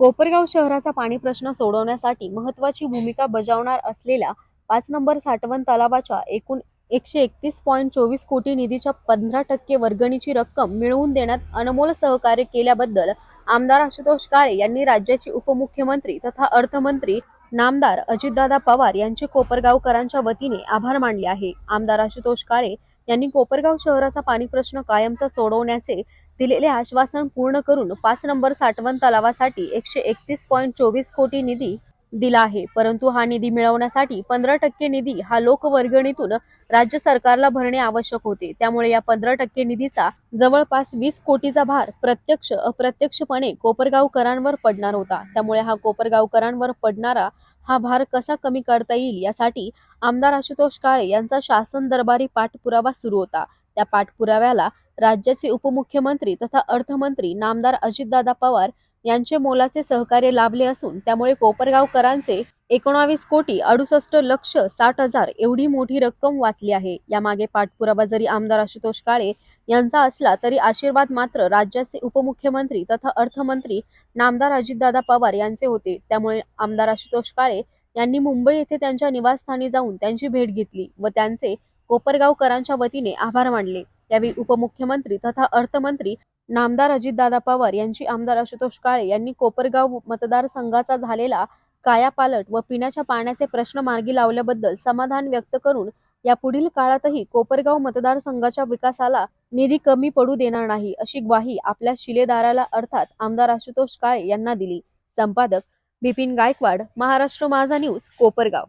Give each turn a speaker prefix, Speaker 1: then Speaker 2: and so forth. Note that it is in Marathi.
Speaker 1: कोपरगाव शहराचा पाणी प्रश्न सोडवण्यासाठी महत्वाची भूमिका बजावणार असलेल्या पाच नंबर साठवण तलावाच्या एकूण एकशे एकतीस पॉईंट चोवीस कोटी निधीच्या पंधरा टक्के वर्गणीची रक्कम मिळवून देण्यात अनमोल सहकार्य केल्याबद्दल आमदार आशुतोष काळे यांनी राज्याचे उपमुख्यमंत्री तथा अर्थमंत्री नामदार अजितदादा पवार यांचे कोपरगावकरांच्या वतीने आभार मानले आहे. आमदार आशुतोष काळे यांनी कोपरगाव शहराचा पाणी प्रश्न कायमचा सोडवण्याचे दिलेले आश्वासन पूर्ण करून पाच नंबर साठवण तलावासाठी एकशे एकतीस पॉईंट चोवीस कोटी निधी दिला आहे. परंतु हा निधी मिळवण्यासाठी पंधरा टक्के निधी हा लोकवर्गणीतून राज्य सरकारला भरणे आवश्यक होते. त्यामुळे या पंधरा टक्के निधीचा जवळपास वीस कोटीचा भार प्रत्यक्ष अप्रत्यक्षपणे कोपरगावकरांवर पडणार होता. त्यामुळे हा कोपरगावकरांवर पडणारा हा भार कसा कमी करता येईल यासाठी आमदार आशुतोष काळे यांचा शासन दरबारी पाठपुरावा सुरू होता. त्या पाठपुराव्याला राज्याचे उपमुख्यमंत्री तथा अर्थमंत्री नामदार अजितदादा पवार यांचे मोलाचे सहकार्य लाभले असून त्यामुळे कोपरगावकरांचे एकोणावीस कोटी अडुसष्ट लक्ष साठ हजार एवढी मोठी रक्कम वाचली आहे. यामागे पाठपुरावा जरी आमदार आशुतोष काळे यांचा असला तरी आशीर्वाद मात्र राज्याचे उपमुख्यमंत्री तथा अर्थमंत्री नामदार अजितदादा पवार यांचे होते. त्यामुळे आमदार आशुतोष काळे यांनी मुंबई येथे त्यांच्या निवासस्थानी जाऊन त्यांची भेट घेतली व त्यांचे कोपरगावकरांच्या वतीने आभार मानले. यावेळी उपमुख्यमंत्री तथा अर्थमंत्री नामदार अजितदादा पवार यांची आमदार आशुतोष काळे यांनी कोपरगाव मतदारसंघाचा झालेला कायापालट व पिण्याच्या पाण्याचे प्रश्न मार्गी लावल्याबद्दल समाधान व्यक्त करून या पुढील काळातही कोपरगाव मतदारसंघाच्या विकासाला निधी कमी पडू देणार नाही अशी ग्वाही आपल्या शिलेदाराला अर्थात आमदार आशुतोष काळे यांना दिली. संपादक बिपिन गायकवाड महाराष्ट्र माझा न्यूज कोपरगाव.